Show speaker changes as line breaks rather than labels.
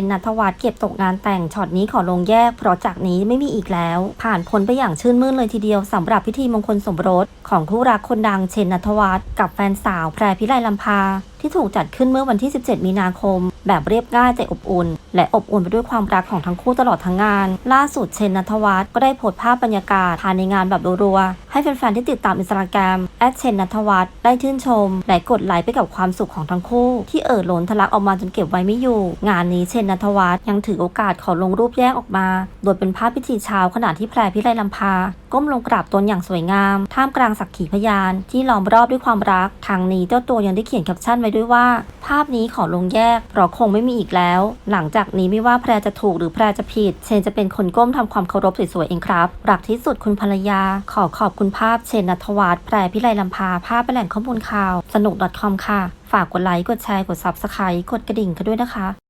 นนัทวัฒน์เก็บตกงานแต่งช็อตนี้ขอลงแยก เพราะจากนี้ไม่มีอีกแล้ว ผ่านพ้นไปอย่างชื่นมื่นเลยทีเดียวสำหรับพิธีมงคลสมรส ของคู่รักคนดังเชนนัทวัฒน์กับแฟนสาวแพรพิไลลำพา ที่ถูกจัดขึ้นเมื่อวันที่ 17 มีนาคม แบบเรียบง่ายแต่อบอุ่น และอบอุ่นไปด้วยความรักของทั้งคู่ตลอดทั้งงาน ล่าสุดเชนนัทวัฒน์ก็ได้โพสต์ภาพบรรยากาศภายในงานแบบรัวๆ ให้แฟนๆที่ติดตามอินสตาแกรมแอดเชนนัทวัฒน์ได้ชื่นชม และกดไลค์ไปกับความสุขของทั้งคู่ ที่เอ่อล้นทะลักออกมาจนเก็บไว้ไม่อยู่ งานนี้เชนนัทวัฒน์ยังถือโอกาสขอลงรูปแยกออกมา โดยเป็นภาพพิธีเช้าขณะที่แพรพิไลลำพา ก้มลงกราบตนอย่างสวยงาม ท่ามกลางสักขีพยาน ที่ล้อมรอบด้วยความรักทางนี้เจ้าตัวยังได้เขียนแคปชั่นไว้ด้วยว่า ภาพนี้ขอลงแยกเพราะคงไม่มีอีกแล้ว หลังจากนี้ไม่ว่าแพรจะถูกหรือแพรจะผิด เชนจะเป็นคนก้มทำความเคารพสวยๆเองครับ รักที่สุดคุณภรรยา ขอขอบคุณภาพเชนนัทวัฒน์แพรพิไลลำพาภาพเป็นแหล่งข้อมูลข่าว สนุก .com ค่ะ ฝากกดไลค์ กดแชร์ กด Subscribe กดกระดิ่งกันด้วยนะคะ